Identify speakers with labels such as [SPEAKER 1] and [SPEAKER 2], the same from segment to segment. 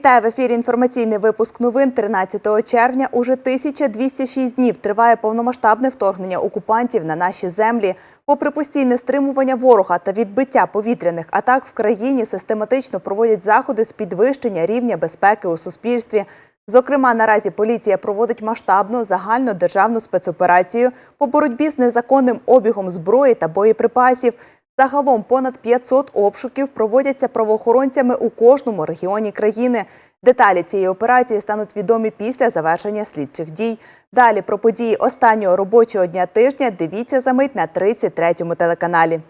[SPEAKER 1] Вітаю в ефірі. Інформаційний випуск новин 13 червня. Уже 1206 днів триває повномасштабне вторгнення окупантів на наші землі. Попри постійне стримування ворога та відбиття повітряних атак в країні систематично проводять заходи з підвищення рівня безпеки у суспільстві. Зокрема, наразі поліція проводить масштабну загальну державну спецоперацію по боротьбі з незаконним обігом зброї та боєприпасів. Загалом понад 500 обшуків проводяться правоохоронцями у кожному регіоні країни. Деталі цієї операції стануть відомі після завершення слідчих дій. Далі про події останнього робочого дня тижня дивіться за мить на 33-му телеканалі.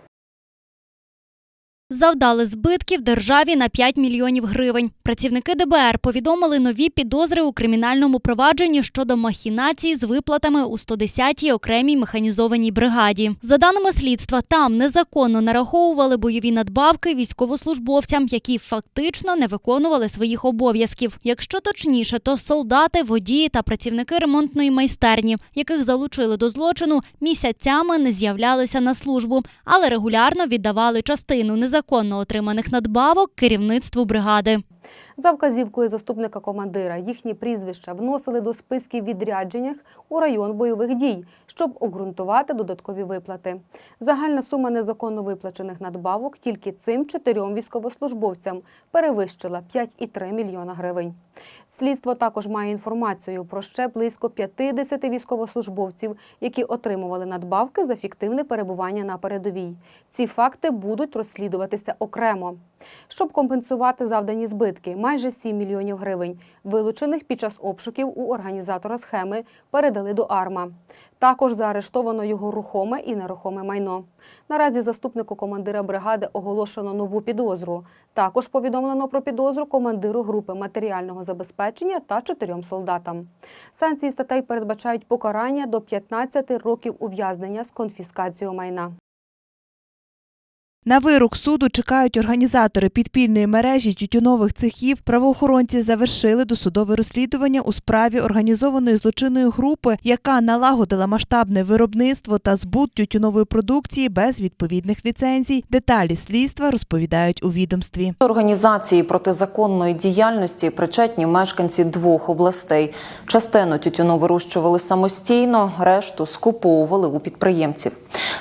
[SPEAKER 2] Завдали збитків державі на 5 мільйонів гривень. Працівники ДБР повідомили нові підозри у кримінальному провадженні щодо махінацій з виплатами у 110-й окремій механізованій бригаді. За даними слідства, там незаконно нараховували бойові надбавки військовослужбовцям, які фактично не виконували своїх обов'язків. Якщо точніше, то солдати, водії та працівники ремонтної майстерні, яких залучили до злочину, місяцями не з'являлися на службу, але регулярно віддавали частину незаконно отриманих надбавок керівництву бригади.
[SPEAKER 3] За вказівкою заступника командира їхні прізвища вносили до списків відрядженнях у район бойових дій, щоб обґрунтувати додаткові виплати. Загальна сума незаконно виплачених надбавок тільки цим чотирьом військовослужбовцям перевищила 5,3 мільйона гривень. Слідство також має інформацію про ще близько 50 військовослужбовців, які отримували надбавки за фіктивне перебування на передовій. Ці факти будуть розслідуватися окремо. Щоб компенсувати завдані збитки, майже 7 мільйонів гривень, вилучених під час обшуків у організатора схеми, передали до АРМА. Також заарештовано його рухоме і нерухоме майно. Наразі заступнику командира бригади оголошено нову підозру. Також повідомлено про підозру командиру групи матеріального забезпечення та чотирьом солдатам. Санкції статей передбачають покарання до 15 років ув'язнення з конфіскацією майна.
[SPEAKER 1] На вирок суду чекають організатори підпільної мережі тютюнових цехів. Правоохоронці завершили досудове розслідування у справі організованої злочинної групи, яка налагодила масштабне виробництво та збут тютюнової продукції без відповідних ліцензій. Деталі слідства розповідають у відомстві.
[SPEAKER 4] Організації протизаконної діяльності причетні мешканці двох областей. Частину тютюну вирощували самостійно, решту скуповували у підприємців.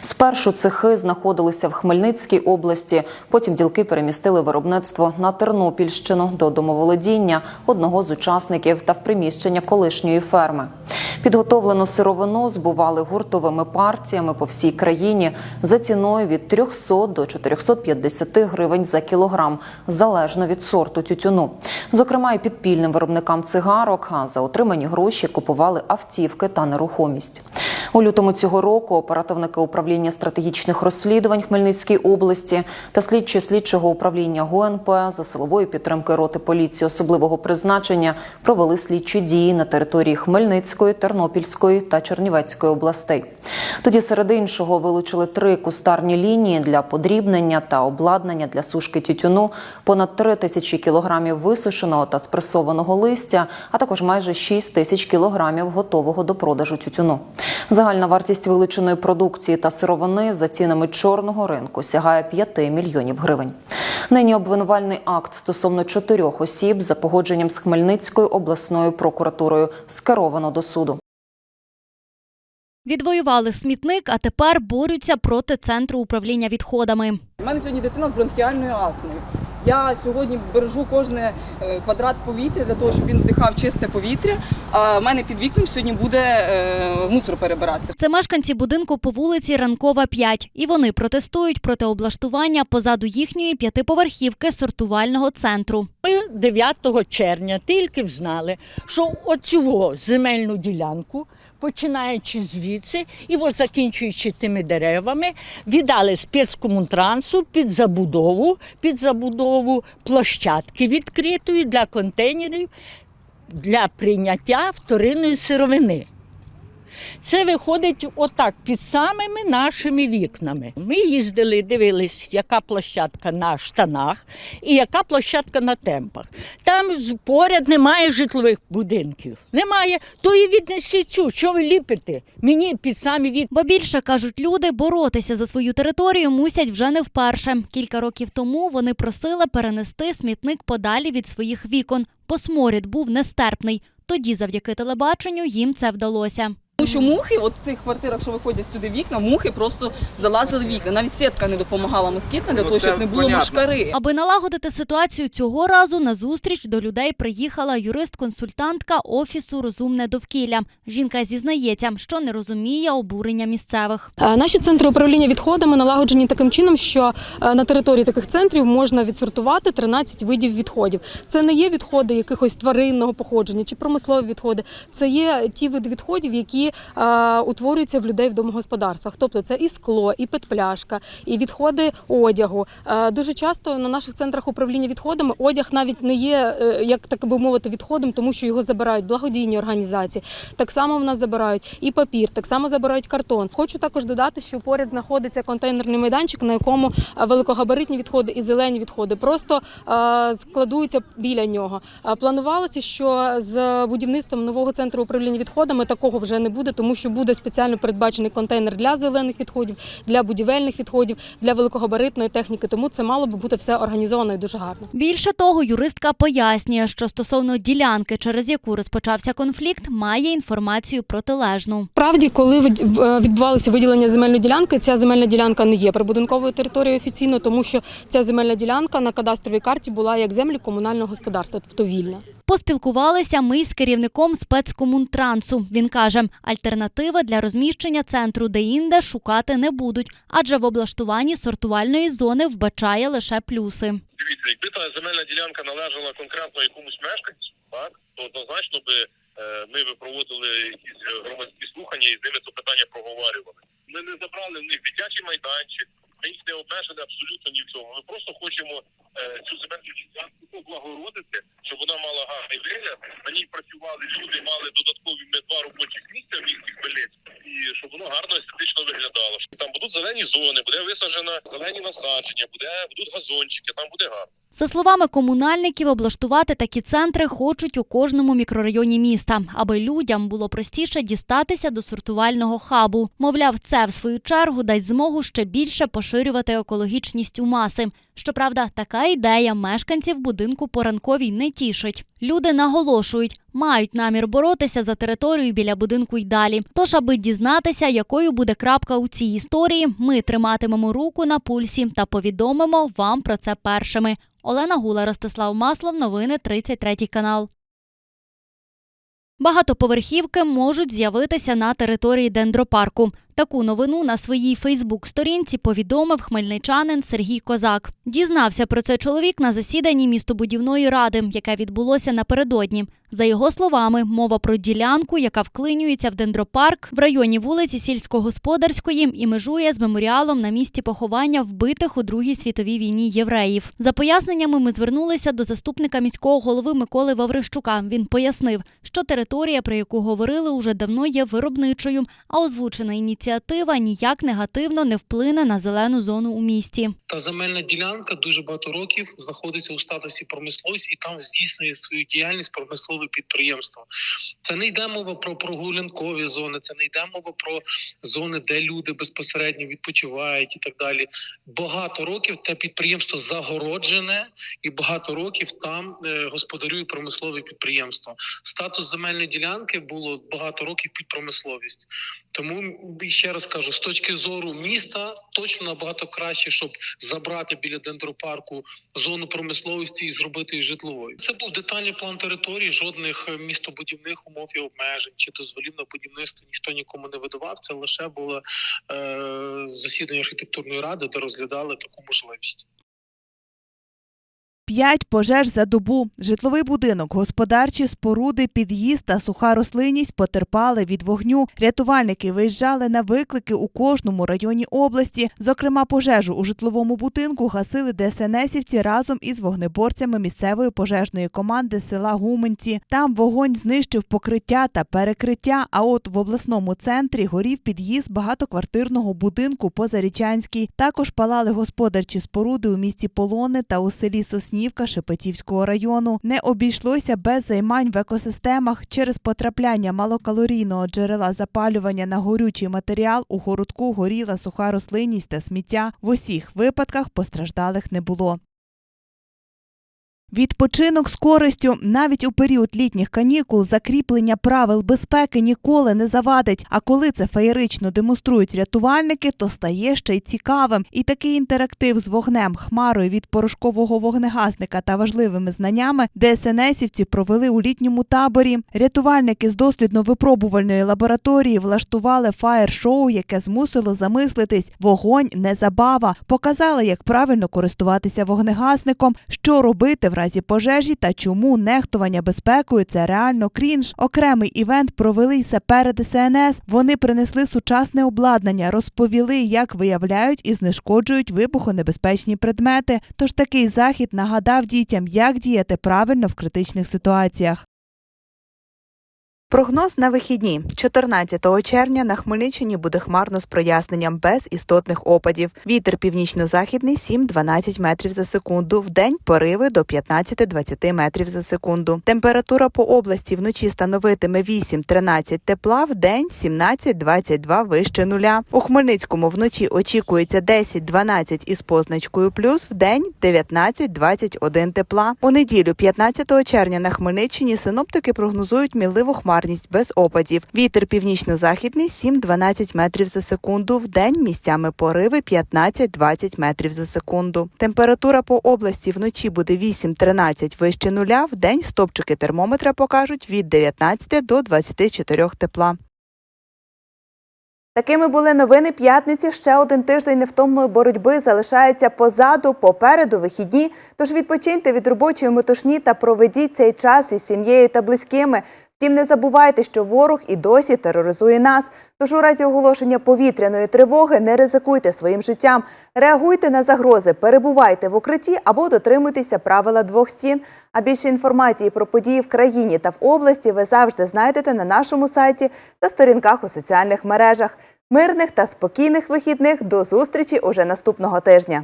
[SPEAKER 4] Спершу цехи знаходилися в Хмельницькій області, потім ділки перемістили виробництво на Тернопільщину до домоволодіння одного з учасників та в приміщення колишньої ферми. Підготовлену сировину збували гуртовими партіями по всій країні за ціною від 300 до 450 гривень за кілограм, залежно від сорту тютюну. Зокрема, і підпільним виробникам цигарок, а за отримані гроші купували автівки та нерухомість. У лютому цього року оперативники управління стратегічних розслідувань Хмельницької області та слідчі слідчого управління ГУНП за силової підтримки роти поліції особливого призначення провели слідчі дії на території Хмельницької, Тернопільської та Чернівецької областей. Тоді серед іншого вилучили три кустарні лінії для подрібнення та обладнання для сушки тютюну, понад 3 тисячі кілограмів висушеного та спресованого листя, а також майже 6 тисяч кілограмів готового до продажу тютюну. Загальна вартість вилученої продукції та сировини за цінами чорного ринку сягає 5 мільйонів гривень. Нині обвинувальний акт стосовно чотирьох осіб за погодженням з Хмельницькою обласною прокуратурою скеровано до суду.
[SPEAKER 2] Відвоювали смітник, а тепер борються проти центру управління відходами.
[SPEAKER 5] У мене сьогодні дитина з бронхіальною астмою. Я сьогодні бережу кожне е, квадрат повітря для того, щоб він вдихав чисте повітря. А в мене під вікном сьогодні буде е, мусор перебиратися.
[SPEAKER 2] Це мешканці будинку по вулиці Ранкова 5. І вони протестують проти облаштування позаду їхньої п'ятиповерхівки сортувального центру.
[SPEAKER 6] Ми 9 червня тільки взнали, що оцю земельну ділянку, починаючи звідси і от закінчуючи тими деревами, віддали спецкомунтрансу під забудову, під забудову площадки відкритої для контейнерів для прийняття вторинної сировини. Це виходить отак під самими нашими вікнами. Ми їздили, дивились, яка площадка на штанах і яка площадка на темпах. Там поряд немає житлових будинків. Немає. То і віднесіть цю, що ви ліпите? Мені під самі вікна.
[SPEAKER 2] Бо більше кажуть люди, боротися за свою територію мусять вже не вперше. Кілька років тому вони просили перенести смітник подалі від своїх вікон, бо сморід був нестерпний. Тоді, завдяки телебаченню, їм це вдалося.
[SPEAKER 5] Тому що мухи, от в цих квартирах, що виходять сюди вікна, мухи просто залазили в вікна. Навіть сітка не допомагала москітна для
[SPEAKER 7] Ну,
[SPEAKER 5] того, щоб не було
[SPEAKER 7] понятно.
[SPEAKER 5] мушкари.
[SPEAKER 2] Аби налагодити ситуацію цього разу, на зустріч до людей приїхала юрист-консультантка офісу Розумне довкілля. Жінка зізнається, що не розуміє обурення місцевих.
[SPEAKER 8] Е, Наші центри управління відходами налагоджені таким чином, що е, на території таких центрів можна відсортувати 13 видів відходів. Це не є відходи якихось тваринного походження чи промислові відходи. Це є ті види відходів, які е, утворюються в людей в домогосподарствах. Тобто це і скло, і петпляшка, і відходи одягу. Е, Дуже часто на наших центрах управління відходами одяг навіть не є, е, як так би мовити, відходом, тому що його забирають благодійні організації. Так само в нас забирають і папір, так само забирають картон. Хочу також додати, що поряд знаходиться контейнерний майданчик, на якому е, великогабаритні відходи і зелені відходи просто е, складуються біля нього. Е, Планувалося, що з будівництвом нового центру управління відходами такого вже не буде, тому що буде спеціально передбачений контейнер для зелених відходів, для будівельних відходів, для великогабаритної техніки. Тому це мало би бути все організовано і дуже гарно.
[SPEAKER 2] Більше того, юристка пояснює, що стосовно ділянки, через яку розпочався конфлікт, має інформацію протилежну.
[SPEAKER 8] Справді, коли е, відбувалося виділення земельної ділянки, ця земельна ділянка не є прибудинковою територією офіційно, тому що ця земельна ділянка на кадастровій карті була як землі комунального господарства, тобто вільна.
[SPEAKER 2] Поспілкувалися ми з керівником спецкомунтрансу. Він каже, альтернативи для розміщення центру деінде шукати не будуть, адже в облаштуванні сортувальної зони вбачає лише плюси.
[SPEAKER 9] Дивіться, якби та земельна ділянка належала конкретно якомусь мешканцю, так то однозначно би е, ми би проводили якісь громадські слухання і з ними це питання проговорювали. Ми не забрали в них дитячий майданчик, ми їх не обмежили абсолютно ні в чому. Ми просто хочемо цю земельну ділянку облагородити, щоб вона мала гарний вигляд. На ній працювали люди, мали додаткові два робочих місця в місті Хмельницькому, і щоб воно гарно естетично виглядало. Там будуть зелені зони, буде висаджено зелені насадження, буде будуть газончики, там буде гарно.
[SPEAKER 2] За словами комунальників, облаштувати такі центри хочуть у кожному мікрорайоні міста, аби людям було простіше дістатися до сортувального хабу. Мовляв, це в свою чергу дасть змогу ще більше поширювати екологічність у маси. Щоправда, така ідея мешканців будинку поранковій не тішить. Люди наголошують, мають намір боротися за територію біля будинку й далі. Тож, аби дізнатися, якою буде крапка у цій історії, ми триматимемо руку на пульсі та повідомимо вам про це першими. Олена Гула, Ростислав Маслов, новини 33 канал. Багатоповерхівки можуть з'явитися на території дендропарку. Таку новину на своїй Фейсбук-сторінці повідомив хмельничанин Сергій Козак. Дізнався про це чоловік на засіданні містобудівної ради, яке відбулося напередодні. За його словами, мова про ділянку, яка вклинюється в дендропарк в районі вулиці сільськогосподарської і межує з меморіалом на місці поховання вбитих у Другій світовій війні євреїв. За поясненнями ми звернулися до заступника міського голови Миколи Ваврищука. Він пояснив, що територія, про яку говорили, уже давно є виробничою, а озвучена ініціатива ніяк негативно не вплине на зелену зону у місті.
[SPEAKER 10] Та земельна ділянка дуже багато років знаходиться у статусі промисловість і там здійснює свою діяльність промислове підприємство. Це не йде мова про прогулянкові зони, це не йде мова про зони, де люди безпосередньо відпочивають і так далі. Багато років те підприємство загороджене, і багато років там е, господарює промислове підприємство. Статус земельної ділянки було багато років під промисловість. Тому ще раз кажу, з точки зору міста точно набагато краще, щоб забрати біля дендропарку зону промисловості і зробити її житловою. Це був детальний план території, жодних е, містобудівних умов і обмежень чи дозволів на будівництво ніхто нікому не видавав. Це лише було е, засідання архітектурної ради, де розглядали таку можливість.
[SPEAKER 1] П'ять пожеж за добу. Житловий будинок, господарчі споруди, під'їзд та суха рослинність потерпали від вогню. Рятувальники виїжджали на виклики у кожному районі області. Зокрема, пожежу у житловому будинку гасили ДСНСівці разом із вогнеборцями місцевої пожежної команди села Гуменці. Там вогонь знищив покриття та перекриття. А от в обласному центрі горів під'їзд багатоквартирного будинку по Зарічанській. Також палали господарчі споруди у місті Полони та у селі Соснівка Шепетівського району. Не обійшлося без займань в екосистемах через потрапляння малокалорійного джерела запалювання на горючий матеріал. У городку горіла суха рослинність та сміття. В усіх випадках постраждалих не було. Відпочинок з користю навіть у період літніх канікул закріплення правил безпеки ніколи не завадить. А коли це феєрично демонструють рятувальники, то стає ще й цікавим. І такий інтерактив з вогнем, хмарою від порошкового вогнегасника та важливими знаннями ДСНСівці провели у літньому таборі. Рятувальники з дослідно-випробувальної лабораторії влаштували фаєр-шоу, яке змусило замислитись. Вогонь не забава. Показали, як правильно користуватися вогнегасником, що робити в разі пожежі та чому нехтування безпекою це реально крінж. Окремий івент провели й сапери ДСНС. Вони принесли сучасне обладнання, розповіли, як виявляють і знешкоджують вибухонебезпечні предмети. Тож такий захід нагадав дітям, як діяти правильно в критичних ситуаціях. Прогноз на вихідні 14 червня на Хмельниччині буде хмарно з проясненням без істотних опадів. Вітер північно-західний 7-12 метрів за секунду. В день пориви до 15-20 метрів за секунду. Температура по області вночі становитиме 8-13 тепла, в день 17-22 вище нуля. У Хмельницькому вночі очікується 10-12 із позначкою плюс, в день 19-21 тепла. У неділю 15 червня на Хмельниччині синоптики прогнозують міливу хмарність без опадів. Вітер північно-західний 7-12 метрів за секунду. В день місцями пориви 15-20 метрів за секунду. Температура по області вночі буде 8-13 вище нуля. В день стопчики термометра покажуть від 19 до 24 тепла. Такими були новини п'ятниці. Ще один тиждень невтомної боротьби залишається позаду, попереду вихідні. Тож відпочиньте від робочої метушні та проведіть цей час із сім'єю та близькими. Втім, не забувайте, що ворог і досі тероризує нас. Тож у разі оголошення повітряної тривоги не ризикуйте своїм життям, реагуйте на загрози, перебувайте в укритті або дотримуйтеся правила двох стін. А більше інформації про події в країні та в області ви завжди знайдете на нашому сайті та сторінках у соціальних мережах. Мирних та спокійних вихідних до зустрічі уже наступного тижня.